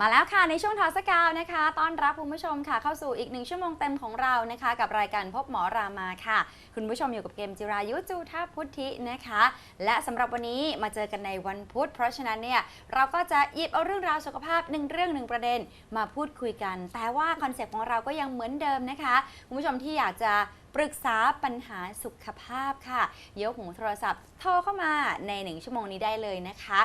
มาแล้วค่ะในช่วงทอสกาวนะคะต้อนรับคุณผู้ชมค่ะ เข้าสู่อีกหนึ่งชั่วโมงเต็มของเรานะคะ กับรายการพบหมอรามาค่ะ คุณผู้ชมอยู่กับเกมจิรายุจูท่าพุทธินะคะ และสำหรับวันนี้มาเจอกันในวันพุธ เพราะฉะนั้นเนี่ยเราก็จะหยิบเอาเรื่องราวสุขภาพหนึ่งเรื่องหนึ่งประเด็นมาพูดคุยกัน แต่ว่าคอนเซ็ปต์ของเราก็ยังเหมือนเดิมนะคะคุณผู้ชมที่อยากจะปรึกษาปัญหาสุขภาพค่ะ ยกหูโทรศัพท์โทรเข้ามาใน 1 ชั่วโมงนี้ได้เลยนะคะ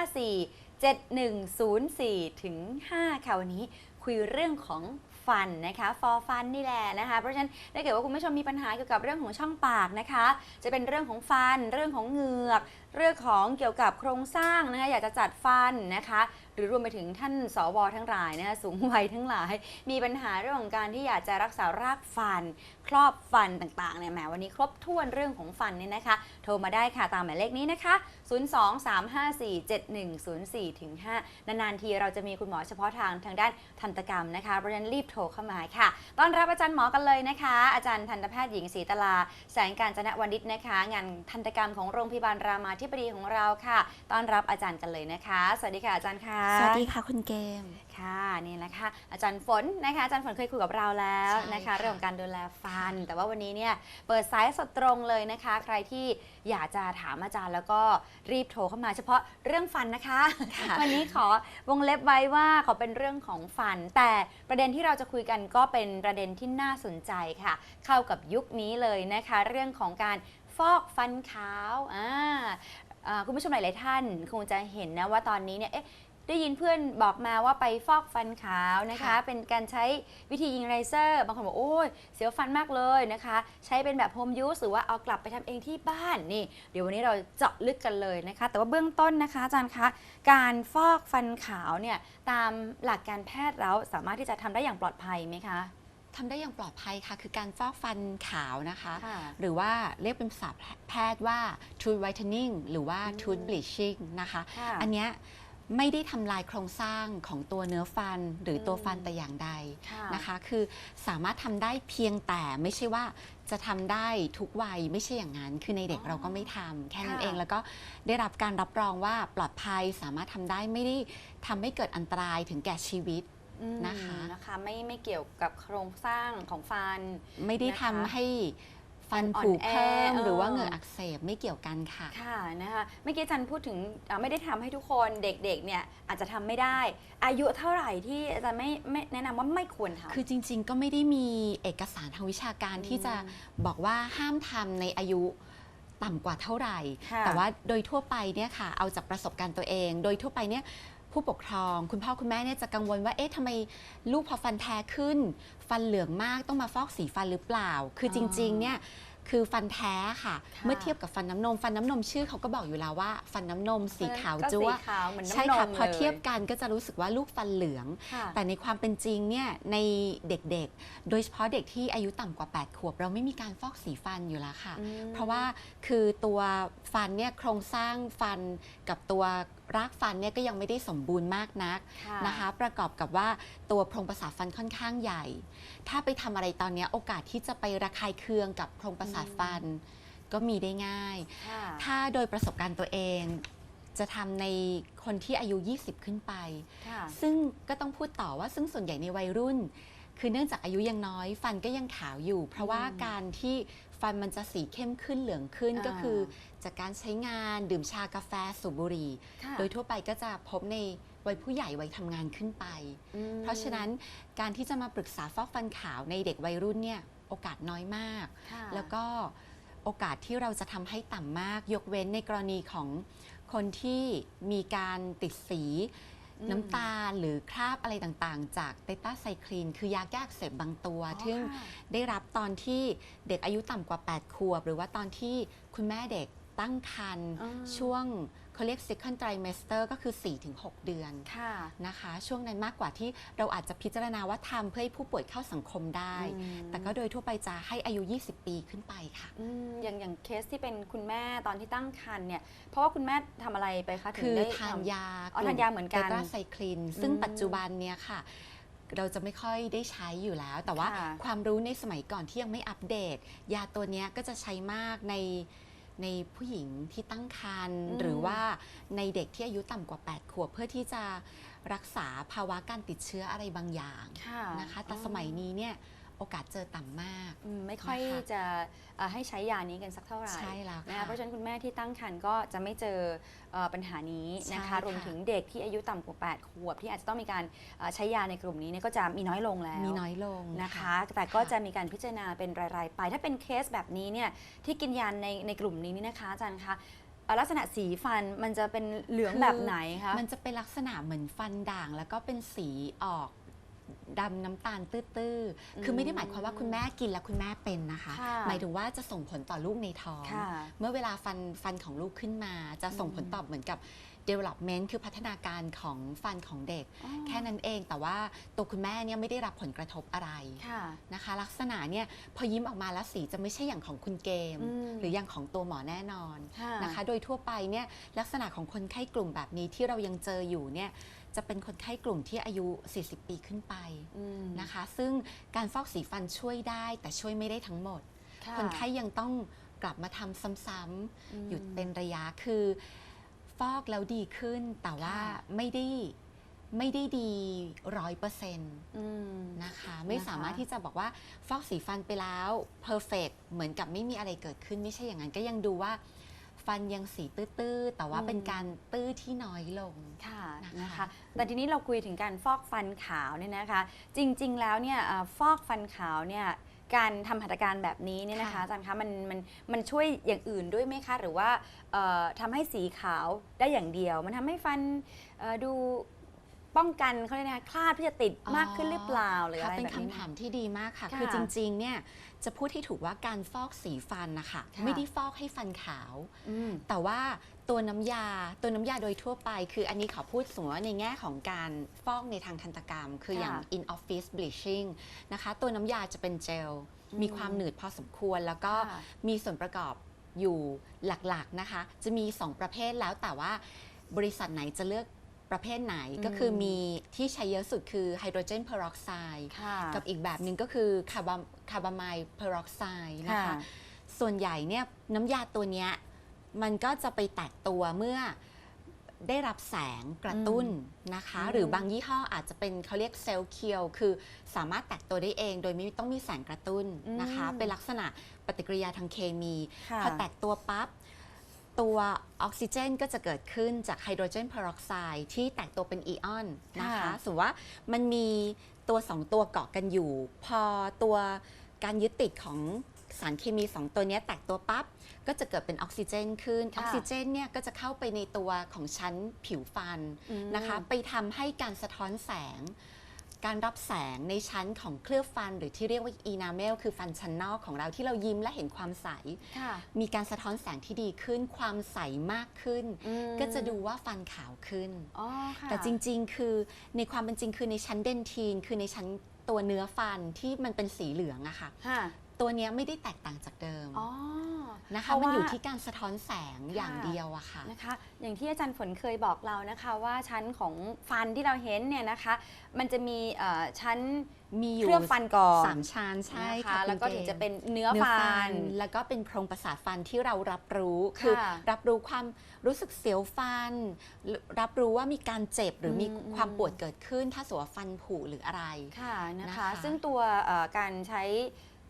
02354 7104 ถึง 5 ค่ะวันนี้คุยเรื่องของฟันนะคะ for fun นี่แหละนะคะ เพราะฉะนั้นถ้าเกิดว่าคุณผู้ชมมีปัญหาเกี่ยวกับเรื่องของช่องปากนะคะ จะเป็นเรื่องของฟัน เรื่องของเหงือก เรื่องของเกี่ยวกับโครงสร้างนะคะอยากจะจัดฟันนะคะ หรือรวมไปถึงท่านสวทั้งหลายนะคะสูงวัยทั้งหลาย มีปัญหาเรื่องของการที่อยากจะรักษารากฟัน ครอบฟันต่างๆเนี่ยแหมวันนี้ครบถ้วนเรื่องของฟันเนี่ยนะคะ โทรมาได้ค่ะตามหมายเลขนี้นะคะ 023547104ถึง5นานๆทีเราจะมีคุณหมอเฉพาะทางทางด้านทันตกรรมนะคะเพราะฉะนั้นรีบโทรเข้ามาค่ะต้อนรับอาจารย์หมอกันเลยนะคะ อาจารย์ทันตแพทย์หญิงศรีตลา แสงการจนะวันดิตนะคะ งานทันตกรรมของโรงพยาบาลรามาธิบดีของเราค่ะ ต้อนรับอาจารย์กันเลยนะคะ สวัสดีค่ะอาจารย์ค่ะ สวัสดีค่ะคุณเกม ค่ะนี่แหละค่ะอาจารย์ฝนนะคะอาจารย์ฝนเคยคุยกับเราแล้วใช่นะคะค่ะเรื่องของการดูแลฟัน แต่ว่าวันนี้เนี่ยเปิดสายสดตรงเลยนะคะ ใครที่อยากจะถามอาจารย์แล้วก็รีบโทรเข้ามาเฉพาะเรื่องฟันนะคะ วันนี้ขอวงเล็บไว้ว่าขอเป็นเรื่องของฟัน แต่ประเด็นที่เราจะคุยกันก็เป็นประเด็นที่น่าสนใจค่ะ เข้ากับยุคนี้เลยนะคะ เรื่องของการ ฟอกฟันขาวอ่าอ่าคุณผู้ชมหลาย ๆ ท่านคงจะเห็นนะว่าตอนนี้เนี่ยเอ๊ะได้ยินเพื่อนบอกมาว่าไปฟอกฟันขาวนะคะค่ะเป็นการใช้วิธียิงเลเซอร์ บางคนบอกโอ้ยเสียวฟันมากเลยนะคะ ใช้เป็นแบบโฮมยูสหรือว่าเอากลับไปทำเองที่บ้านนี่ เดี๋ยววันนี้เราเจาะลึกกันเลยนะคะ แต่ว่าเบื้องต้นนะคะอาจารย์คะการฟอกฟันขาวเนี่ยตามหลักการแพทย์แล้วสามารถที่จะทำได้อย่างปลอดภัยไหมคะ ทำได้อย่างปลอดภัยค่ะ คือการฟอกฟันขาวนะคะ ค่ะ หรือว่าเรียกเป็นภาษาแพทย์ว่า tooth whitening หรือว่าอืม tooth bleaching นะคะ ค่ะ อันเนี้ยไม่ได้ทำลายโครงสร้างของตัวเนื้อฟันหรือตัวอืมฟันแต่อย่างใด ค่ะนะคะ คือสามารถทำได้เพียงแต่ไม่ใช่ว่าจะทำได้ทุกวัยไม่ใช่อย่างนั้น คือในเด็กอ๋อเราก็ไม่ทำแค่นั้นค่ะเอง แล้วก็ได้รับการรับรองว่าปลอดภัยสามารถทำได้ไม่ได้ทำให้เกิดอันตรายถึงแก่ชีวิตอืม นะคะนะคะไม่ไม่เกี่ยวกับโครงสร้างของฟัน ไม่ได้นะคะทำให้ฟันอ่อนผุแอเพิ่มเออ หรือว่าเหงื่ออักเสบไม่เกี่ยวกันค่ะ ค่ะนะคะเมื่อกี้อาจันพูดถึงอ่าไม่ได้ทำให้ทุกคนเด็กๆเนี่ยอาจจะทำไม่ได้ อายุเท่าไหร่ที่อาจารย์ไม่ไม่แนะนำว่าไม่ควรทำ คือจริงๆ ก็ไม่ได้มีเอกสารทางวิชาการอืมที่จะบอกว่าห้ามทำในอายุต่ำกว่าเท่าไหร่ ค่ะแต่ว่าโดยทั่วไปเนี่ยค่ะ เอาจากประสบการณ์ตัวเอง โดยทั่วไปเนี่ย ผู้ปกครอง คุณพ่อคุณแม่เนี่ยจะกังวลว่าเอ๊ะทำไมลูกพอฟันแท้ขึ้น ฟันเหลืองมากต้องมาฟอกสีฟันหรือเปล่า คือจริงๆเนี่ยคือฟันแท้ค่ะค่ะ เมื่อเทียบกับฟันน้ำนม ฟันน้ำนมชื่อเขาก็บอกอยู่แล้วว่า ฟันน้ำนมสีขาวก็จั๊วสีขาวเหมือนน้ำนมใช่ค่ะพอลเทียบกันก็จะรู้สึกว่าลูกฟันเหลืองค่ะแต่ในความเป็นจริงเนี่ยในเด็กๆ โดยเฉพาะเด็กที่อายุต่ำกว่า 8 ขวบ เราไม่มีการฟอกสีฟันอยู่แล้วค่ะอืมเพราะว่าคือตัวฟันเนี่ยโครงสร้างฟันกับตัว รากฟันเนี่ยก็ยังไม่ได้สมบูรณ์มากนักค่ะนะคะ ประกอบกับว่าตัวโพรงประสาทฟันค่อนข้างใหญ่ ถ้าไปทำอะไรตอนเนี้ยโอกาสที่จะไประคายเคืองกับโพรงประสาทฟัน ก็มีได้ง่ายค่ะถ้าโดยประสบการณ์ตัวเองจะทำในคนที่อายุ 20 ขึ้นไปค่ะซึ่งก็ต้องพูดต่อว่าซึ่งส่วนใหญ่ในวัยรุ่น คือเนื่องจากอายุยังน้อย ฟันก็ยังขาวอยู่ เพราะว่าอืมการที่ ฟันมันจะสีเข้มขึ้นเหลืองขึ้นอ่าก็คือ จากการใช้งานดื่มชากาแฟสูบบุหรี่ ค่ะ โดยทั่วไปก็จะพบในวัยผู้ใหญ่วัยทำงานขึ้นไป อืมเพราะฉะนั้นการที่จะมาปรึกษาฟอกฟันขาวในเด็กวัยรุ่นเนี่ยโอกาสน้อยมาก ค่ะแล้วก็โอกาสที่เราจะทำให้ต่ำมาก ยกเว้นในกรณีของคนที่มีการติดสีอืม น้ำตาลหรือคราบอะไรต่างๆ จากเตต้าไซคลีนคือยาแก้อักเสบบางตัวอ๋อซึ่งค่ะได้รับตอนที่เด็กอายุต่ำกว่า 8 ขวบ หรือว่าตอนที่คุณแม่เด็กตั้งครรภ์อ่าช่วง เขาเรียก second trimester ก็คือ 4-6 เดือนค่ะนะคะ ช่วงนั้นมากกว่าที่เราอาจจะพิจารณาว่าทำเพื่อให้ผู้ป่วยเข้าสังคมได้ อืม แต่ก็โดยทั่วไปจะให้อายุ 20 ปีขึ้นไปค่ะ อืมอย่างอย่างเคสที่เป็นคุณแม่ตอนที่ตั้งครรภ์เนี่ย เพราะว่าคุณแม่ทำอะไรไปคะถึคืงอได้ทานทำยาอ๋อทานยาเหมือนกัน เตตราไซคลิน ซึ่งอืมปัจจุบันเนี่ยค่ะ เราจะไม่ค่อยได้ใช้อยู่แล้ว แต่ว่าค่ะ ความรู้ในสมัยก่อนที่ยังไม่อัปเดต ยาตัวเนี้ยก็จะใช้มากใน ในผู้หญิงที่ตั้งครรภ์อืม หรือว่าในเด็กที่อายุต่ำกว่า 8 ขวบ เพื่อที่จะรักษาภาวะการติดเชื้ออะไรบางอย่างค่ะนะคะ แต่อ๋อสมัยนี้เนี่ย โอกาสเจอต่ำมาก อืมไม่ค่อยนะคะจะเอ่อให้ใช้ยานี้กันสักเท่าไหร่ใช่แล้วนะคะค่ะเพราะฉะนั้นคุณแม่ที่ตั้งครรภ์ก็จะไม่เจอเอ่อปัญหานี้นะใช่คะค่ะ รวมถึงเด็กที่อายุต่ำกว่า 8 ขวบ ที่อาจจะต้องมีการเอ่อใช้ยาในกลุ่มนี้เนี่ยก็จะมีน้อยลงแล้ว มีน้อยลง นะคะ แต่ก็จะมีการพิจารณาเป็นราย ๆ ไป ถ้าเป็นเคสแบบนี้เนี่ยที่กินยาในในกลุ่มนี้นี่นะคะอาจารย์คะเอ่อลักษณะสีฟันมันจะเป็นเหลืองแบบไหนคะ มันจะเป็นลักษณะเหมือนฟันด่าง แล้วก็เป็นสีออก ดำน้ำตาลตื้อๆ คือไม่ได้หมายความว่าคุณแม่กินแล้วคุณแม่เป็นนะคะ ค่ะหมายถึงว่าจะส่งผลต่อลูกในท้อง ค่ะเมื่อเวลาฟันฟันของลูกขึ้นมา จะส่งผลอืมตอบเหมือนกับ development คือพัฒนาการของฟันของเด็ก อ๋อ แค่นั้นเองแต่ว่าตัวคุณแม่เนี่ยไม่ได้รับผลกระทบอะไรค่ะ นะคะ ลักษณะเนี่ยพอยิ้มออกมาแล้วสีจะไม่ใช่อย่างของคุณเกม อืม หรืออย่างของตัวหมอแน่นอน ค่ะ นะคะโดยทั่วไปเนี่ยลักษณะของคนไข้กลุ่มแบบนี้ที่เรายังเจออยู่เนี่ย จะเป็นคนไข้กลุ่มที่อายุ 40 ปีขึ้นไปอืมนะคะ ซึ่งการฟอกสีฟันช่วยได้ แต่ช่วยไม่ได้ทั้งหมดค่ะคนไข้ยังต้องกลับมาทำซ้ำมๆอยู่เป็นระยะคือ ฟอกแล้วดีขึ้น แต่ว่าค่ะไม่ได้ไม่ได้ดีร้อยเปอร์เซ็นต์อืมนะคะ ไม่นะคะสามารถที่จะบอกว่าฟอกสีฟันไปแล้วเพอร์เฟกเหมือนกับไม่มีอะไรเกิดขึ้นไม่ใช่อย่างนั้นก็ยังดูว่า ฟันยังสีตื้อๆ แต่ว่าเป็นการตื้อที่น้อยลง ค่ะนะคะนะคะ แต่ทีนี้เราคุยถึงการฟอกฟันขาวเนี่ยนะคะ จริง ๆ แล้วเนี่ยเอ่อฟอกฟันขาวเนี่ยการทำหัตถการแบบนี้เนี่ยนะคะค่ะอาจารย์คะมันมันมันช่วยอย่างอื่นด้วยไหมคะ หรือว่าเอ่อทำให้สีขาวได้อย่างเดียว มันทำให้ฟันเอ่อดูป้องกันเขาเรียกนะคะคราบที่จะติดมากขึ้นหรือเปล่าหรืออะไรค่ะเป็นแบบนี้คำถามที่ดีมากค่ะค่ะคือจริง ๆ เนี่ย จะพูดที่ถูกว่าการฟอกสีฟันนะคะค่ะไม่ได้ฟอกให้ฟันขาวอืมแต่ว่าตัวน้ำยาตัวน้ำยาโดยทั่วไป คืออันนี้ขอพูดสมมติว่าในแง่ของการฟอกในทางทันตกรรม คืออย่าง ค่ะ in office bleaching นะคะ ตัวน้ำยาจะเป็นเจล อืมมีความหนืดพอสมควร แล้วก็ค่ะ มีส่วนประกอบอยู่หลักๆนะคะ จะมี 2 ประเภทแล้วแต่ว่าบริษัทไหนจะเลือก ประเภทไหนอืมก็คือมีที่ใช้เยอะสุดคือไฮโดรเจนเพอร์ออกไซด์ค่ะกับอีกแบบหนึ่งก็คือคาร์บคาร์บามายเพอร์ออกไซด์นะคะค่ะส่วนใหญ่เนี่ยน้ำยาตัวเนี้ยมันก็จะไปแตกตัวเมื่อได้รับแสงกระตุ้นนะคะอืมหรือบางยี่ห้ออาจจะเป็นเขาเรียกเซลล์เคียว คือสามารถแตกตัวได้เอง โดยไม่ต้องมีแสงกระตุ้นนะคะอืมเป็นลักษณะปฏิกิริยาทางเคมีค่ะพอแตกตัวปั๊บ ตัวออกซิเจนก็จะเกิดขึ้นจากไฮโดรเจนเพอร์ออกไซด์ที่แตกตัวเป็นอีออนนะคะค่ะสมมติว่ามันมีตัวสองตัวเกาะกันอยู่ พอตัวการยึดติดของสารเคมี 2 ตัวเนี้ยแตกตัวปั๊บก็จะเกิดเป็นออกซิเจนขึ้นอค่ะอกซิเจนเนี่ยก็จะเข้าไปในตัวของชั้นผิวฟันอืมนะคะ ไปทำให้การสะท้อนแสง การรับแสงในชั้นของเคลือบฟัน หรือที่เรียกว่าอีนาเมลคือฟันชั้นนอกของเราที่เรายิ้มและเห็นความใสค่ะมีการสะท้อนแสงที่ดีขึ้น ความใสมากขึ้นอืมก็จะดูว่าฟันขาวขึ้นอ๋อค่ะแต่จริงๆ คือในความเป็นจริงคือในชั้นเดนทีน คือในชั้นตัวเนื้อฟันที่มันเป็นสีเหลืองอะค่ะค่ะ ตัวเนี้ยไม่ได้แตกต่างจากเดิมอ๋อนะคะเพราะมันว่าอยู่ที่การสะท้อนแสงอย่างค่ะเดียวอะค่ะนะคะ อย่างที่อาจารย์ฝนเคยบอกเรานะคะว่าชั้นของฟันที่เราเห็นเนี่ยนะคะ มันจะมีเอ่อชั้นมีอยู่เคลือบฟันก่อนสามชั้นใช่นค่ะแล้วก็คุณถึงมจะเป็นเนื้อเนื้อฟัฟันนแล้วก็เป็นโพรงประสาทฟันที่เรารับรู้คือค่ะรับรู้ความรู้สึกเสียวฟัน รับรู้ว่ามีการเจ็บหรือมีอืมความปวดเกิดขึ้น ถ้าสมมติว่าฟันผุหรืออะไรค่ะนะคะนะคะซึ่งตัวเอ่อการใช้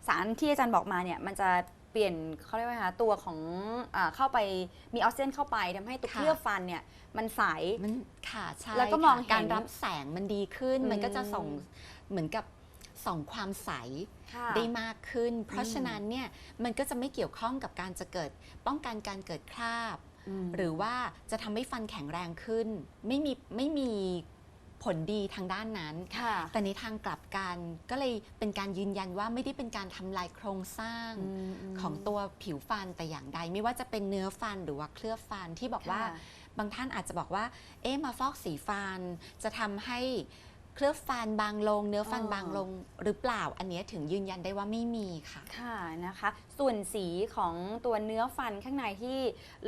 สารที่อาจารย์บอกมาเนี่ยมันจะเปลี่ยนเขาเรียกว่าไงคะตัวของอาเข้าไปมีออกซิเจนเข้าไปทำให้ตัวค่ะเคลือบฟันเนี่ยมันใสมันค่ะใช่แล้วก็มองค่ะเห็นการรับแสงมันดีขึ้นอืมมันก็จะส่งเหมือนกับส่องความใสค่ะได้มากขึ้น เพราะอืมฉะนั้นเนี่ยมันก็จะไม่เกี่ยวข้องกับการจะเกิดป้องกันการเกิดคราบมหรือว่าจะทำให้ฟันแข็งแรงขึ้น ไม่มีไม่มี ผลดีทางด้านนั้นค่ะแต่ในทางกลับกันก็เลยเป็นการยืนยันว่าไม่ได้เป็นการทำลายโครงสร้างมมของตัวผิวฟันแต่อย่างใด ไม่ว่าจะเป็นเนื้อฟันหรือว่าเคลือบฟันที่บอกว่าค่ะบางท่านอาจจะบอกว่า เอ๊ะมาฟอกสีฟันจะทำให้ เคลือบฟันบางลง เนื้อฟันอ๋อบางลงหรือเปล่าอันเนี้ยถึงยืนยันได้ว่าไม่มีค่ะ ค่ะนะคะ ส่วนสีของตัวเนื้อฟันข้างในที่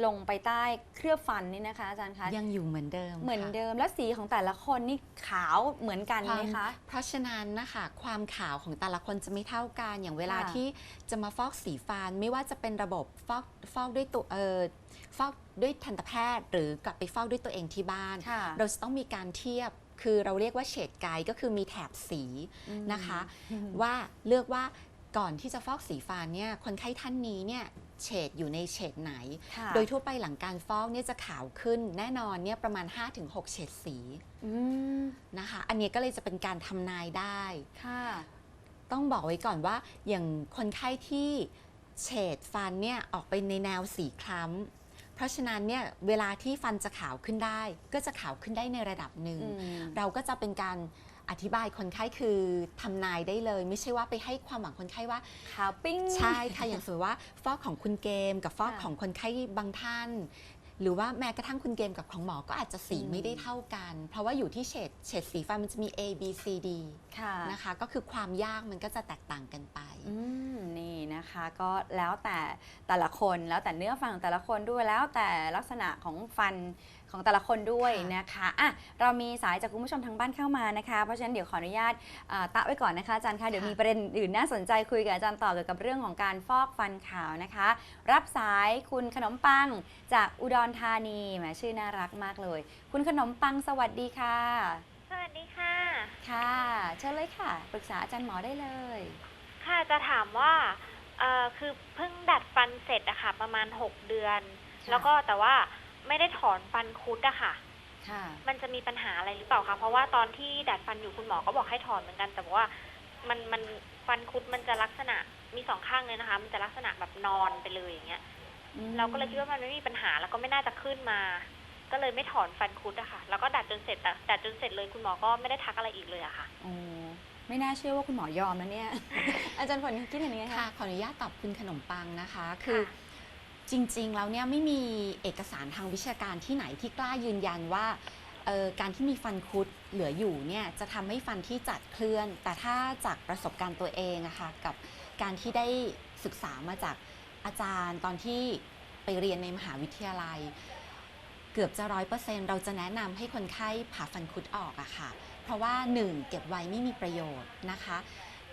ลงไปใต้เคลือบฟันนี่นะคะอาจารย์คะยังอยู่เหมือนเดิมเหมือนค่ะเดิมแล้วสีของแต่ละคนนี่ขาวเหมือนกันไหมคะเพราะฉะนั้นนะคะความขาวของแต่ละคนจะไม่เท่ากันอย่างเวลาค่ะที่จะมาฟอกสีฟันไม่ว่าจะเป็นระบบฟอกฟอกด้วยตัวเออฟอกด้วยทันตแพทย์ หรือกลับไปฟอกด้วยตัวเองที่บ้านค่ะเราจะต้องมีการเทียบ คือเราเรียกว่าเฉดไกด์ก็คือมีแถบสีอืมนะคะ ว่าเลือกว่าก่อนที่จะฟอกสีฟันเนี่ยคนไข้ท่านนี้เนี่ยเฉดอยู่ในเฉดไหนค่ะโดยทั่วไปหลังการฟอกเนี่ยจะขาวขึ้น แน่นอนเนี่ยประมาณ 5-6 เฉดสีอืมนะคะ อันนี้ก็เลยจะเป็นการทำนายได้ค่ะต้องบอกไว้ก่อนว่าอย่างคนไข้ที่เฉดฟันเนี่ยออกไปในแนวสีคล้ำ เพราะฉะนั้นเนี่ยเวลาที่ฟันจะขาวขึ้นได้ ก็จะขาวขึ้นได้ในระดับหนึ่งอืมเราก็จะเป็นการอธิบายคนไข้คือทำนายได้เลย ไม่ใช่ว่าไปให้ความหวังคนไข้ว่าขาวปิ้งใช่ค่ะอย่างสมมติว่าฟอกของคุณเกม กับฟอกค่ะของคนไข้บางท่าน หรือว่าแม้กระทั่งคุณเกมกับของหมอก็อาจจะสีอืมไม่ได้เท่ากัน เพราะว่าอยู่ที่เฉดเฉดสีฟันมันจะมี A B C D ค่ะนะคะ ก็คือความยากมันก็จะแตกต่างกันไปอืมนี่นะคะก็แล้วแต่แต่ละคนแล้วแต่เนื้อฟันของแต่ละคนด้วยแล้วแต่ลักษณะของฟัน ของแต่ละคนด้วยค่ะนะคะอะเรามีสายจากคุณผู้ชมทางบ้านเข้ามานะคะ เพราะฉะนั้นเดี๋ยวขออนุญาตอ่าตะไว้ก่อนนะคะอาจารย์คะเดี๋ยวมีประเด็นอื่นน่าสนใจคุยกับอาจารย์ต่อเกี่ยวกับเรื่องของการฟอกฟันขาวนะคะ รับสายคุณขนมปังจากอุดรธานีแหมชื่อน่ารักมากเลย คุณขนมปังสวัสดีค่ะ สวัสดีค่ะ ค่ะเชิญเลยค่ะ ปรึกษาอาจารย์หมอได้เลย ค่ะจะถามว่าเอ่อคือเพิ่งดัดฟันเสร็จอะค่ะ ประมาณ6เดือนค่ะแล้วก็แต่ว่า ไม่ได้ถอนฟันคุดอะค่ะ ค่ะ มันจะมีปัญหาอะไรหรือเปล่าคะ เพราะว่าตอนที่ดัดฟันอยู่คุณหมอก็บอกให้ถอนเหมือนกัน แต่ว่ามันมันฟันคุดมันจะลักษณะมีสองข้างเลยนะคะ มันจะลักษณะแบบนอนไปเลยอย่างเงี้ยเราก็เลยคิดว่ามันไม่มีปัญหาแล้วก็ไม่น่าจะขึ้นมา ก็เลยไม่ถอนฟันคุดอะค่ะ แล้วก็ดัดจนเสร็จแต่ดัดจนเสร็จเลยคุณหมอก็ไม่ได้ทักอะไรอีกเลยอะค่ะ โอ้ไม่น่าเชื่อว่าคุณหมอยอมนะเนี่ย อาจารย์ผลคิดเห็นยังไงค่ะคะขออนุญาตตอบคุณขนมปังนะคะ คือค่ะ จริงๆแล้วเนี่ยไม่มีเอกสารทางวิชาการที่ไหนที่กล้ายืนยันว่าการที่มีฟันคุดเหลืออยู่เนี่ยจะทำให้ฟันที่จัดเคลื่อน แต่ถ้าจากประสบการณ์ตัวเองอะค่ะกับการที่ได้ศึกษามาจากอาจารย์ตอนที่ไปเรียนในมหาวิทยาลัย เกือบจะร้อยเปอร์เซ็นต์เราจะแนะนำให้คนไข้ผ่าฟันคุดออกอะค่ะ เพราะว่า 1. เก็บไว้ไม่มีประโยชน์นะคะ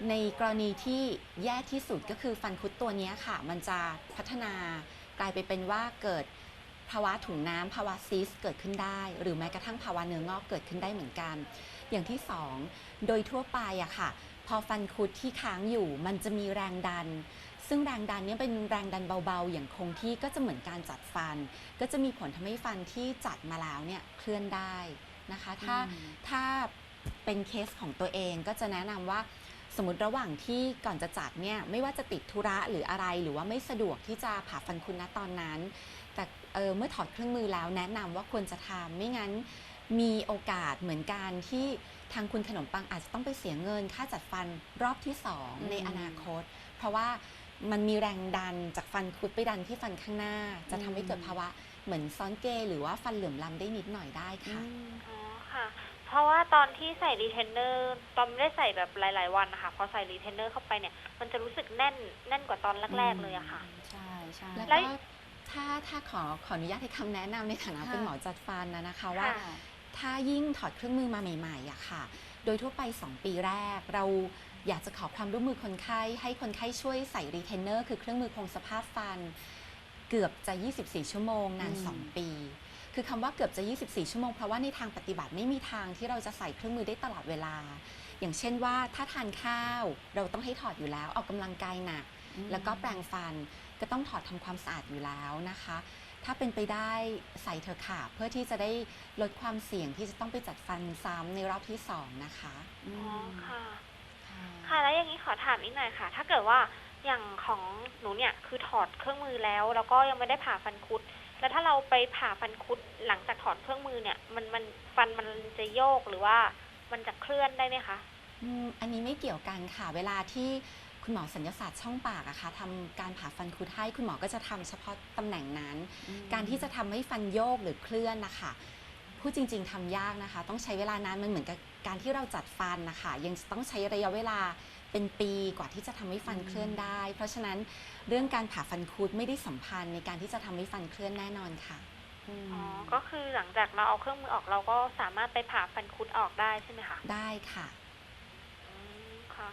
ในกรณีที่แย่ที่สุดก็คือฟันคุดตัวนี้ค่ะ มันจะพัฒนา กลายไปเป็นว่าเกิดภาวะถุงน้ำภาวะซีสต์เกิดขึ้นได้ หรือแม้กระทั่งภาวะเนื้องอกเกิดขึ้นได้เหมือนกัน อย่างที่ 2 โดยทั่วไปอะค่ะ พอฟันคุดที่ค้างอยู่มันจะมีแรงดัน ซึ่งแรงดันเนี้เป็นแรงดันเบาๆ อย่างคงที่ก็จะเหมือนการจัดฟัน ก็จะมีผลทำให้ฟันที่จัดมาแล้วเนี่ยเคลื่อนได้นะคะ ถ้าอืมถ้าเป็นเคสของตัวเองก็จะแนะนำว่า สมมติระหว่างที่ก่อนจะจัดเนี่ยไม่ว่าจะติดธุระหรืออะไรหรือว่าไม่สะดวกที่จะผ่าฟันคุณณตอนนั้น แต่เออเมื่อถอดเครื่องมือแล้วแนะนำว่าควรจะทำไม่งั้นมีโอกาสเหมือนกันที่ทางคุณขนมปังอาจจะต้องไปเสียเงิน ค่าจัดฟันรอบที่สองอืมในอนาคต เพราะว่ามันมีแรงดันจากฟันคุดไปดันที่ฟันข้างหน้า จะทำให้เกิดภาวะเหมือนซ้อนเกยหรือว่าฟันเหลื่อมล้ำได้นิดหน่อยได้ค่ะอ๋อค่ะ เพราะว่าตอนที่ใส่รีเทนเนอร์ตอนไม่ได้ใส่แบบหลาย ๆ วันนะคะพอใส่รีเทนเนอร์เข้าไปเนี่ย มันจะรู้สึกแน่นแน่นกว่าตอนแรก ๆ เลยอะค่ะ ใช่ใช่แล้วแล้ก็วถ้าถ้าขอขออนุญาตให้คำแนะนำในฐานะค่ะเป็นหมอจัดฟันนะนะคะว่าค่ะถ้ายิ่งถอดเครื่องมือมาใหม่ๆอะค่ะ โดยทั่วไป 2 ปีแรกเราอยากจะขอความร่วมมือคนไข้ให้คนไข้ช่วยใส่รีเทนเนอร์คือเครื่องมือคงสภาพฟัน เกือบจะ 24 ชั่วโมงนานอืม2ปี คือคำว่าเกือบจะ 24 ชั่วโมง เพราะว่าในทางปฏิบัติไม่มีทางที่เราจะใส่เครื่องมือได้ตลอดเวลา อย่างเช่นว่าถ้าทานข้าวเราต้องให้ถอดอยู่แล้ว ออกกำลังกายหนัก แล้วก็แปรงฟันก็ต้องถอดทำความสะอาดอยู่แล้วนะคะ ถ้าเป็นไปได้ใส่เถอะค่ะ เพื่อที่จะได้ลดความเสี่ยงที่จะต้องไปจัดฟันซ้ำในรอบที่สองนะคะอือ๋อมค่ะค่ะค่ะแล้วอย่างนี้ขอถามอีกหน่อยค่ะ ถ้าเกิดว่าอย่างของหนูเนี่ยคือถอดเครื่องมือแล้ว แล้วก็ยังไม่ได้ผ่าฟันคุด แล้วถ้าเราไปผ่าฟันคุดหลังจากถอดเครื่องมือเนี่ย มันมันฟันมันจะโยกหรือว่ามันจะเคลื่อนได้ไหมคะอืมอันนี้ไม่เกี่ยวกันค่ะ เวลาที่คุณหมอสัญญาศาสตร์ช่องปากอะค่ะทำการผ่าฟันคุดให้คุณหมอก็จะทำเฉพาะตำแหน่งนั้นอืมการที่จะทำให้ฟันโยกหรือเคลื่อนนะคะพูดจริง ๆทำยากนะคะ ต้องใช้เวลานานมันเหมือนกับการที่เราจัดฟันนะคะ ยังต้องใช้ระยะเวลา เป็นปีกว่าที่จะทำให้ฟันเคลื่อนได้ เพราะฉะนั้นเรื่องการผ่าฟันคุดไม่ได้สัมพันธ์ในการที่จะทำให้ฟันเคลื่อนแน่นอนค่ะอืมอ๋อก็คือหลังจากเราเอาเครื่องมือออกเราก็สามารถไปผ่าฟันคุดออกได้ใช่ไหมคะได้ค่ะอืมค่ะ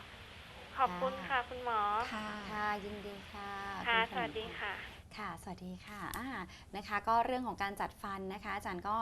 ขอบคุณค่ะ คุณหมอค่ะค่ะยินดีค่ะ ค่ะณสวัสดีค่ะ ค่ะ สวัสดีค่ะอ่านะคะ ก็เรื่องของการจัดฟันนะคะ อาจารย์ก็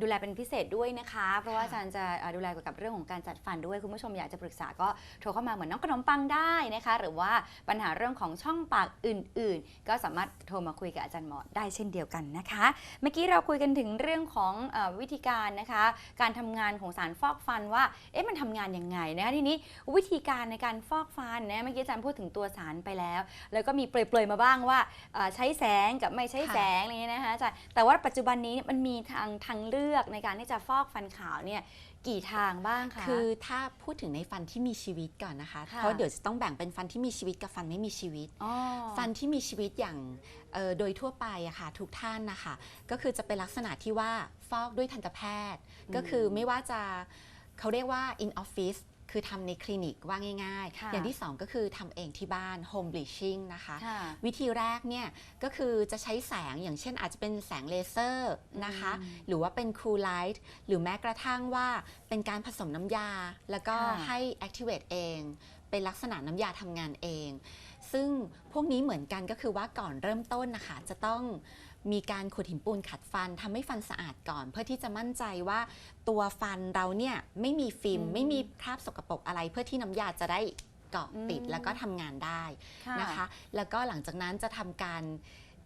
ดูแลเป็นพิเศษด้วยนะคะ เพราะว่าอาจารย์จะอ่าดูแลเกี่ยวกับเรื่องของการจัดฟันด้วย คุณผู้ชมอยากจะปรึกษาก็โทรเข้ามาเหมือนน้องขนมปังได้นะคะ หรือว่าปัญหาเรื่องของช่องปากอื่น ๆ ก็สามารถโทรมาคุยกับอาจารย์หมอได้เช่นเดียวกันนะคะ เมื่อกี้เราคุยกันถึงเรื่องของเออวิธีการนะคะ การทำงานของสารฟอกฟันว่า เอ๊ะมันทำงานยังไงนะคะทีนี้วิธีการในการฟอกฟันนะเมื่อกี้อาจารย์พูดถึงตัวสารไปแล้ว แล้วก็มีเปรยๆมาบ้างว่าเอ่อใช้แสงกับไม่ใช้แสงอะไรเงี้ยนะคะอาจารย์แต่ว่าปัจจุบันนี้มันมีทางทางเลือกในการที่จะฟอกฟันขาวเนี่ยกี่ทางบ้างคะ คือถ้าพูดถึงในฟันที่มีชีวิตก่อนนะคะ ค่ะเพราะเดี๋ยวจะต้องแบ่งเป็นฟันที่มีชีวิตกับฟันไม่มีชีวิตอ๋อฟันที่มีชีวิตอย่างเอ่อโดยทั่วไปอะค่ะทุกท่านนะคะ ก็คือจะเป็นลักษณะที่ว่าฟอกด้วยทันตแพทย์อืมก็คือไม่ว่าจะเขาเรียกว่า in office คือทำในคลินิกว่าง่ายค่ะๆอย่างที่สองก็คือทำเองที่บ้าน home bleaching นะคะค่ะวิธีแรกเนี่ยก็คือจะใช้แสงอย่างเช่นอาจจะเป็นแสงเลเซอร์นะคะอืมหรือว่าเป็น cool light หรือแม้กระทั่งว่าเป็นการผสมน้ำยา แล้วก็ค่ะให้ activate เอง เป็นลักษณะน้ำยาทำงานเอง ซึ่งพวกนี้เหมือนกันก็คือว่าก่อนเริ่มต้นนะคะจะต้องมีการขูดหินปูนขัดฟันทำให้ฟันสะอาดก่อน เพื่อที่จะมั่นใจว่าตัวฟันเราเนี่ยไม่มีฟิล์มอืมไม่มีคราบสกปรกอะไร เพื่อที่น้ำยาจะได้เกาะติดอืมแล้วก็ทำงานได้ค่ะนะคะ แล้วก็หลังจากนั้นจะทำการ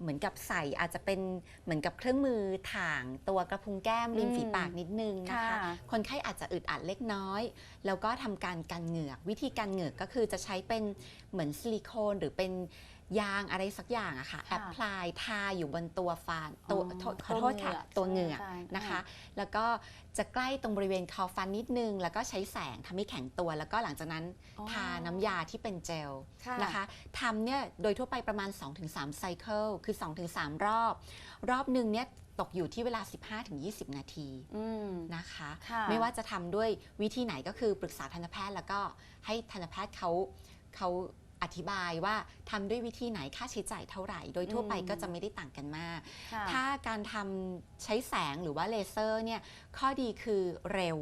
เหมือนกับใส่อาจจะเป็นเหมือนกับเครื่องมือถ่างตัวกระพุ้งแก้มริมอืมฝีปากนิดนึงนะคะ ค่ะ คนไข้อาจจะอึดอัดเล็กน้อย แล้วก็ทำการกันเหงือก วิธีการเหงือกก็คือจะใช้เป็นเหมือนซิลิโคนหรือเป็น ยางอะไรสักอย่างอะค่ะแอค่ะปพลายทาอยู่บนตัวฟันตัวอ๋อโทษขอโทษค่ะตัตัววเหเหงืงืออกกใช่นะคะ แล้วก็จะใกล้ตรงบริเวณคอฟันนิดนึง แล้วก็ใช้แสงทำให้แข็งตัว แล้วก็หลังจากนั้นอ๋อทาน้ำยาที่เป็นเจลค่ะนะคะทำเนี่ยโดยทั่วไปประมาณ 2-3ไซเคิลคือ 2-3 รอบ รอบหนึ่งเนี่ยตกอยู่ที่เวลา 15-20 นาทีอืมนะคะค่ะไม่ว่าจะทำด้วยวิธีไหนก็คือปรึกษาทันตแพทย์แล้วก็ให้ทันตแพทย์เขาเขา อธิบายว่าทำด้วยวิธีไหนค่าใช้จ่ายเท่าไหร่ โดยทั่วไปอืมก็จะไม่ได้ต่างกันมาก ค่ะ ถ้าการทำใช้แสงหรือว่าเลเซอร์เนี่ยข้อดีคือเร็ว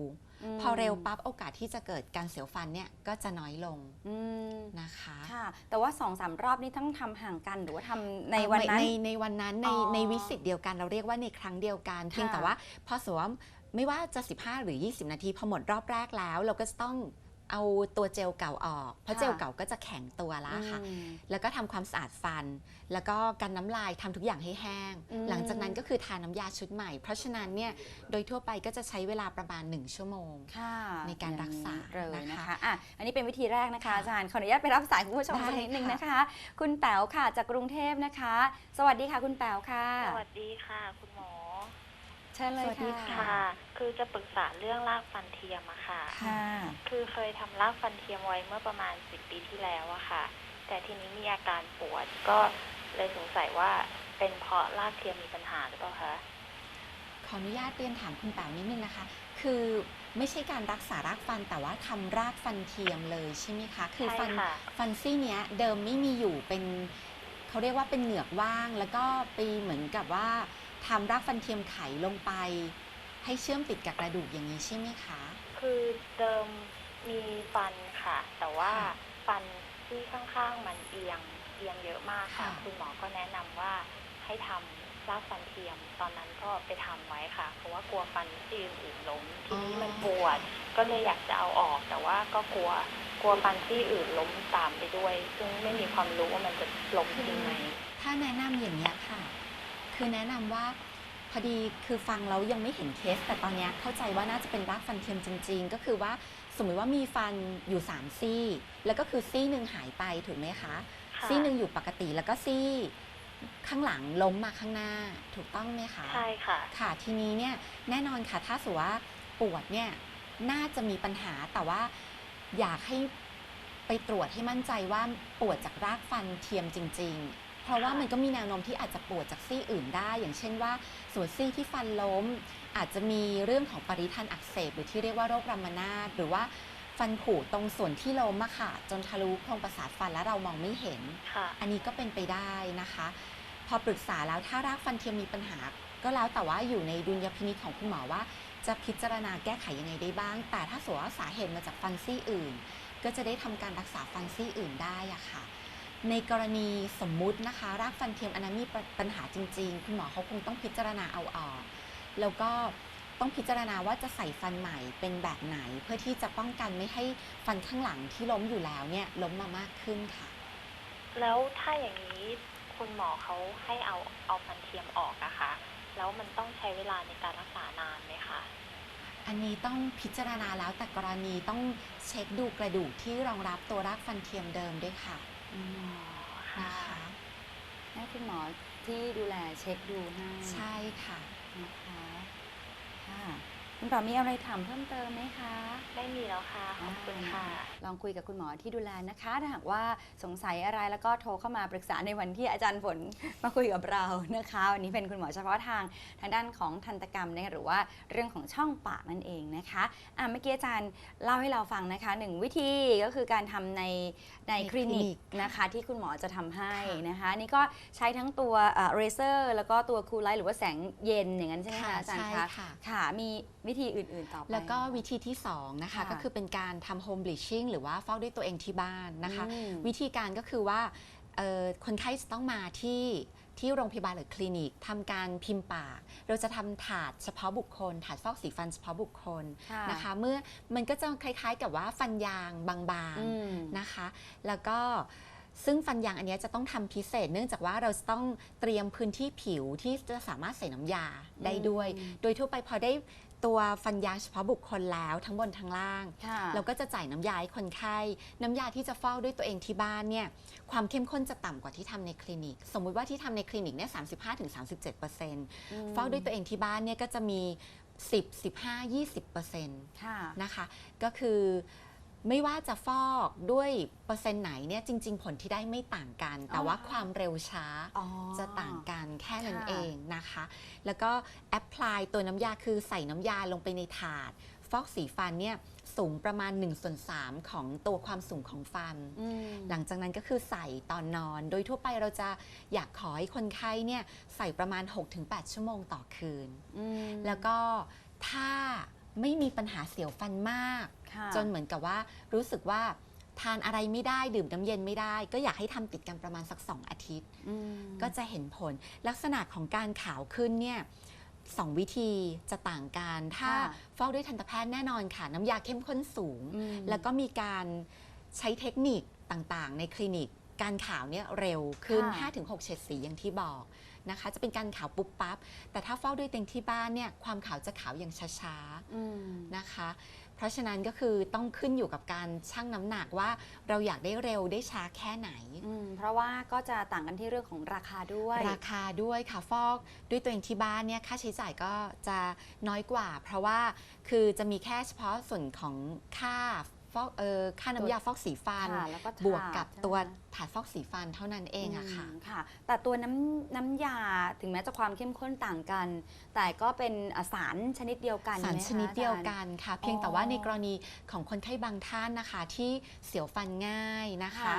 มพอเร็วปั๊บโอกาสที่จะเกิดการเสียวฟันเนี่ยก็จะน้อยลงอืมนะคะ ค่ะ แต่ว่าสองสามรอบนี้ต้องทำห่างกันหรือว่าทำในเอ่อวันนั้น ในในวันนั้นในอ๋อในวิสิตเดียวกันเราเรียกว่าในครั้งเดียวกันเพียงค่ะแต่ว่าพอสมมติว่าไม่ว่าจะ 15 หรือ 20 นาทีพอหมดรอบแรกแล้ว เราก็จะต้อง เอาตัวเจลเก่าออก เพราะค่ะเจลเก่าก็จะแข็งตัวแล้วค่ะอืมแล้วก็ทำความสะอาดฟัน แล้วก็กันน้ำลายทำทุกอย่างให้แห้งอืมหลังจากนั้นก็คือทาน้ำยาชุดใหม่ เพราะฉะนั้นเนี่ยโดยทั่วไปก็จะใช้เวลาประมาณ 1 ชั่วโมงค่ะในการรักษาอย่างนี้เลยนะนะคะคะอะอันนี้เป็นวิธีแรกนะคะค่ะอาจารย์ขออนุญาตไปรับสายคุณผู้ชมได้สักนิดนึงค่ะนะคะ คุณแป๋วค่ะจากกรุงเทพนะคะ สวัสดีค่ะคุณแป๋วค่ะ สวัสดีค่ะคุณ หมอเชิญเลยสวัสดีค่ะค่ะ ค่ะ คือจะปรึกษาเรื่องรากฟันเทียมอะค่ะ ค่ะ คือเคยทำรากฟันเทียมไว้เมื่อประมาณสิบปีที่แล้วอะค่ะ แต่ทีนี้มีอาการปวด ก็เลยสงสัยว่าเป็นเพราะรากเทียมมีปัญหาหรือเปล่าคะ ขออนุญาตเรียนถามคุณแป๋วนิดนึงนะคะ คือไม่ใช่การรักษารากฟันแต่ว่าทำรากฟันเทียมเลยใช่ไหมคะ คือใช่ฟันค่ะ ฟันซี่เนี้ยเดิมไม่มีอยู่เป็นเขาเรียกว่าเป็นเหงือกว่าง แล้วก็ไปเหมือนกับว่า ทำรากฟันเทียมไขลงไป ให้เชื่อมติดกับกระดูกอย่างนี้ใช่ไหมคะ คือเดิมมีฟันค่ะ แต่ว่าค่ะฟันที่ข้างๆมันเอียงเอียงเยอะมากค่ะ ค่ะ คุณหมอก็แนะนำว่าให้ทำรากฟันเทียม ตอนนั้นก็ไปทำไว้ค่ะ เพราะว่ากลัวฟันที่อื่นๆล้มทีนี้มันปวด ก็เลยอยากจะเอาออก แต่ว่าก็กลัวกลัวฟันที่อื่นล้มตามไปด้วย ซึ่งไม่มีความรู้ว่ามันจะล้มจริงไหม ถ้าแนะนำอย่างนี้ยค่ะ คือแนะนำว่าพอดีคือฟังแล้วยังไม่เห็นเคส แต่ตอนเนี้ยเข้าใจว่าน่าจะเป็นรากฟันเทียมจริง ๆ ก็คือว่าสมมติว่ามีฟันอยู่ 3 ซี่ แล้วก็คือซี่หนึ่งหายไปถูกไหมคะค่ะซี่หนึ่งอยู่ปกติแล้วก็ซี่ข้างหลังล้มมาข้างหน้าถูกต้องไหมคะใช่ค่ะ ค่ะทีนี้เนี่ยแน่นอนค่ะถ้าสมมติว่าปวดเนี่ยน่าจะมีปัญหาแต่ว่าอยากให้ไปตรวจให้มั่นใจว่าปวดจากรากฟันเทียมจริง ๆ เพราะว่าค่ะมันก็มีแนวโน้มที่อาจจะปวดจากซี่อื่นได้ อย่างเช่นว่าส่วนซี่ที่ฟันล้ม อาจจะมีเรื่องของปริทันอักเสบ หรือที่เรียกว่าโรครัมมานาตหรือว่าฟันผุตรงส่วนที่ล้มอะค่ะ จนทะลุโพรงประสาทฟันแล้วเรามองไม่เห็นค่ะอันนี้ก็เป็นไปได้นะคะ พอปรึกษาแล้วถ้ารากฟันเทียมมีปัญหา ก็แล้วแต่ว่าอยู่ในดุลยพินิจของคุณหมอว่า จะพิจารณาแก้ไขยังไงได้บ้าง แต่ถ้าสมมติว่าสาเหตุมาจากฟันซี่อื่น ก็จะได้ทำการรักษาฟันซี่อื่นได้อะค่ะ ในกรณีสมมุตินะคะ รากฟันเทียมอันนั้นมีปปัญหาจริง ๆ คุณหมอเขาคงต้องพิจารณาเอาออก แล้วก็ต้องพิจารณาว่าจะใส่ฟันใหม่เป็นแบบไหน เพื่อที่จะป้องกันไม่ให้ฟันข้างหลังที่ล้มอยู่แล้วเนี่ยล้มมามากขึ้นค่ะ แล้วถ้าอย่างนี้คุณหมอเขาให้เอาเอาฟันเทียมออกอะคะแล้วมันต้องใช้เวลาในการรักษานานไหมคะอันนี้ต้องพิจารณาแล้วแต่กรณีต้องเช็คดูกระดูกที่รองรับตัวรากฟันเทียมเดิมด้วยค่ะ อืมนะคะให้คุณหมอที่ดูแลเช็คดูให้ใช่ค่ะนะคะค่ะ คุณต่อมีอะไรถามเพิ่มเติมไหมคะ ไม่มีแล้วค่ะ ขอบคุณค่ะ ลองคุยกับคุณหมอที่ดูแลนะคะ ถ้าหากว่าสงสัยอะไรแล้วก็โทรเข้ามาปรึกษาในวันที่อาจารย์ฝนมาคุยกับเรานะคะวันนี้เป็นคุณหมอเฉพาะทางทางด้านของทันตกรรมนะคะหรือว่าเรื่องของช่องปากนั่นเองนะคะอะเมื่อกี้อาจารย์เล่าให้เราฟังนะคะหนึ่งวิธีก็คือการทำในในในคลินิคลินิกกนะคะที่คุณหมอจะทำให้ค่ะนะคะนี่ก็ใช้ทั้งตัวเรเซอร์แล้วก็ตัวคูลไลท์หรือว่าแสงเย็นอย่างนั้นใช่ไหมคะอาจารย์ใช่คะค่ะค่ะมีวิธีอื่น ๆ ต่อไป แล้วก็วิธีที่2นะคะค่ะก็คือเป็นการทำโฮมบลีชิ่งหรือว่าฟอกด้วยตัวเองที่บ้านนะคะ อืมวิธีการก็คือว่าเอ่อคนไข้จะต้องมาที่ที่โรงพยาบาลหรือคลินิกทำการพิมพ์ปาก เราจะทำถาดเฉพาะบุคคล ถาดฟอกสีฟันเฉพาะบุคคลค่ะนะคะ เมื่อมันก็จะคล้ายๆกับว่าฟันยางบางอืม ๆนะคะ แล้วก็ซึ่งฟันยางอันเนี้ยจะต้องทำพิเศษ เนื่องจากว่าเราจะต้องเตรียมพื้นที่ผิวที่จะสามารถใส่น้ำยาได้ด้วยอืมโดยทั่วไปพอได้ ตัวฟันยางเฉพาะบุคคลแล้วทั้งบนทั้งล่าง ค่ะ เราก็จะจ่ายน้ำยาให้คนไข้ น้ำยาที่จะฟอกด้วยตัวเองที่บ้านเนี่ยความเข้มข้นจะต่ำกว่าที่ทำในคลินิก สมมุติว่าที่ทำในคลินิกเนี่ย35-37%ฟอกด้วยตัวเองที่บ้านเนี่ยก็จะมี10 15 20%ค่ะ นะคะก็คือ ไม่ว่าจะฟอกด้วยเปอร์เซ็นต์ไหนเนี่ยจริง ๆ ผลที่ได้ไม่ต่างกัน แต่ว่าอ๋อความเร็วช้าอ๋อจะต่างกันแค่นั้นค่ะเองนะคะ แล้วก็แอพพลายตัวน้ำยาคือใส่น้ำยาลงไปในถาด ฟอกสีฟันเนี่ยสูงประมาณ1ส่วน3ของตัวความสูงของฟันอืมหลังจากนั้นก็คือใส่ตอนนอน โดยทั่วไปเราจะอยากขอให้คนไข้เนี่ยใส่ประมาณ 6-8 ชั่วโมงต่อคืนอืมแล้วก็ถ้าไม่มีปัญหาเสียวฟันมาก ค่ะ จนเหมือนกับว่ารู้สึกว่าทานอะไรไม่ได้ดื่มน้ำเย็นไม่ได้ ก็อยากให้ทำติดกันประมาณสัก 2 อาทิตย์ อืมก็จะเห็นผลลักษณะของการขาวขึ้นเนี่ยสองวิธีจะต่างกัน ถ้าค่ะฟอกด้วยทันตแพทย์แน่นอนค่ะ น้ำยาเข้มข้นสูง อืม แล้วก็มีการใช้เทคนิคต่างๆ ในคลินิก การขาวเนี่ยเร็วขึ้น ค่ะ 5-6 เฉดสีอย่างที่บอก นะคะ จะเป็นการขาวปุ๊บปั๊บ แต่ถ้าเฝ้าด้วยเต็งที่บ้านเนี่ยความขาวจะขาวอย่างช้าอืมๆนะคะ เพราะฉะนั้นก็คือต้องขึ้นอยู่กับการชั่งน้ำหนักว่าเราอยากได้เร็วได้ช้าแค่ไหนอืมเพราะว่าก็จะต่างกันที่เรื่องของราคาด้วย ราคาด้วยค่ะฟอกด้วยตัวเองที่บ้านเนี่ยค่าใช้จ่ายก็จะน้อยกว่า เพราะว่าคือจะมีแค่เฉพาะส่วนของค่า ฟอกเออค่าน้ำยาฟอกสีฟัน ค่ะแล้วก็บวกกับถาดใช่ไหม ตัวคะถาดฟอกสีฟันเท่านั้นเองอะค่ะ มค่ะ แต่ตัวน้ำน้ำยาถึงแม้จะความเข้มข้นต่างกัน แต่ก็เป็นอะสารชนิดเดียวกันสารไหมคะชนิดเดียวอาจารกันค่ะ เพียงแต่ว่าอ๋อในกรณีของคนไข้บางท่านนะคะ ที่เสียวฟันง่ายนะคะ ค่ะ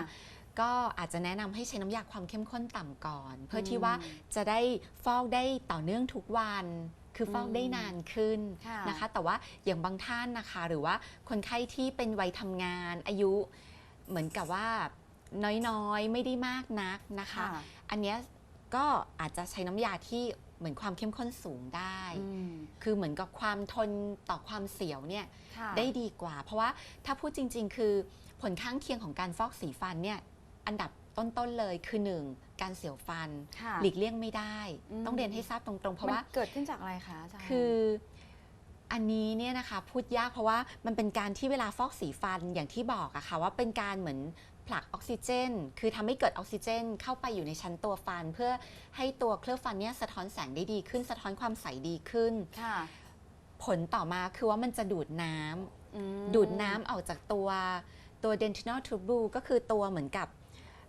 ก็อาจจะแนะนำให้ใช้น้ำยาความเข้มข้นต่ำก่อน เพื่ออมที่ว่าจะได้ฟอกได้ต่อเนื่องทุกวัน คือฟอกอืมได้นานขึ้นค่ะนะคะ แต่ว่าอย่างบางท่านนะคะ หรือว่าคนไข้ที่เป็นวัยทำงาน อายุเหมือนกับว่าน้อยๆ ไม่ได้มากนักนะคะค่ะอันเนี้ยก็อาจจะใช้น้ำยาที่เหมือนความเข้มข้นสูงได้อืมคือเหมือนกับความทนต่อความเสียวเนี่ยค่ะได้ดีกว่า เพราะว่าถ้าพูดจริง ๆ คือผลข้างเคียงของการฟอกสีฟันเนี่ยอันดับต้นๆเลยคือ1 การเสียวฟัน ค่ะหลีกเลี่ยงไม่ได้ อืม ต้องเรียนให้ทราบตรงๆ เพราะมันว่าเกิดขึ้นจากอะไรคะอาจารย์ คืออันนี้เนี่ยนะคะพูดยากเพราะว่ามันเป็นการที่เวลาฟอกสีฟันอย่างที่บอกอะค่ะว่าเป็นการเหมือนผลักออกซิเจน คือทำให้เกิดออกซิเจน เข้าไปอยู่ในชั้นตัวฟัน เพื่อให้ตัวเคลือบฟันเนี่ยสะท้อนแสงได้ดีขึ้น สะท้อนความใสดีขึ้น ค่ะผลต่อมาคือว่ามันจะดูดน้ำอืมดูดน้ำออกจากตัวตัว dentinal tubule ก็คือตัวเหมือนกับ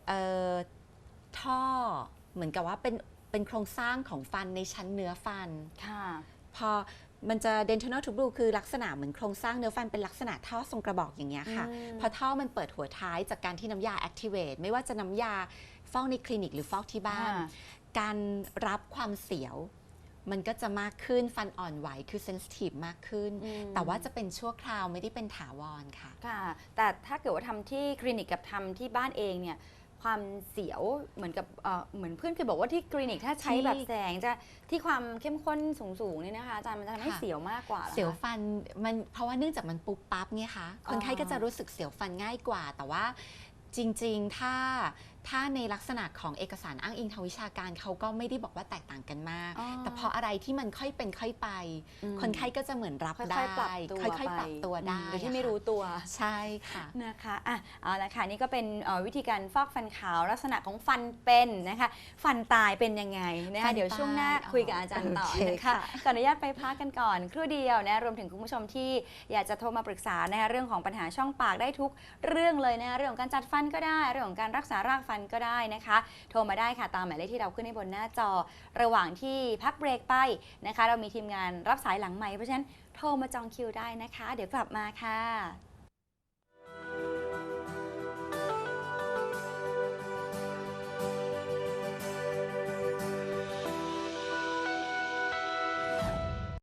เอ่อ ท่อ เหมือนกับว่าเป็นเป็นโครงสร้างของฟันในชั้นเนื้อฟัน ค่ะ พอมันจะ dentinal tubule คือลักษณะเหมือนโครงสร้างเนื้อฟันเป็นลักษณะท่อทรงกระบอกอย่างเงี้ยค่ะ อืม พอท่อมันเปิดหัวท้ายจากการที่น้ำยา activate ไม่ว่าจะน้ำยาฟอกในคลินิกหรือฟอกที่บ้านค่ะการรับความเสียว มันก็จะมากขึ้นฟันอ่อนไหวคือ sensitive มากขึ้น อืม แต่ว่าจะเป็นชั่วคราวไม่ได้เป็นถาวรค่ะ ค่ะ แต่ถ้าเกิดว่าทำที่คลินิกกับทำที่บ้านเองเนี่ย คความเสียวเหมือนกับเอ่อเหมือนเพื่อนเคยบอกว่าที่คลินิกถ้าใช้ที่แบบแสงจะที่ความเข้มข้นสูงๆนี่นะคะอาจารย์มันจะทำให้ค่ะ เสียวมากกว่าหรอคะ เสียวฟันมันเพราะว่าเนื่องจากมันปุ๊บปั๊บเนี่ยค่ะอ๋อคนไข้ก็จะรู้สึกเสียวฟันง่ายกว่า แต่ว่าจริงๆ ถ้า ถ้าในลักษณะของเอกสารอ้างอิงทางวิชาการเขาก็ไม่ได้บอกว่าแตกต่างกันมากอ๋อแต่พออะไรที่มันค่อยเป็นค่อยไปอืมคนไข้ก็จะเหมือนรับค่ได้อยๆปรับตัวค่อยๆปรับตัวไปได้โดยที่ไม่อะค่ะรู้ตัวใช่ค่ะนะคะอะเอาละค่ะนี่ก็เป็นเอ่อวิธีการฟอกฟันขาวลักษณะของฟันเป็นนะคะ ฟันตายเป็นยังไงนะฟัคะนเดี๋ยวช่วงหน้าตายคุยกับอาจารย์ต่อโอเคนะคะค่ะก่อนอนุญาตไปพักกันก่อนครู่เดียวนะรวมถึงคุณผู้ชมที่อยากจะโทรมาปรึกษานะคะเรื่องของปัญหาช่องปากได้ทุกเรื่องเลยนะคะเรื่องของการจัดฟันก็ได้เรื่องของการรักษารากฟันก็ได้นะคะ โทรมาได้ค่ะตามหมายเลขที่เราขึ้นให้บนหน้าจอ ระหว่างที่พักเบรกไปนะคะ เรามีทีมงานรับสายหลังใหม่เพราะฉะนั้นโทรมาจองคิวได้นะคะ เดี๋ยวกลับมาค่ะ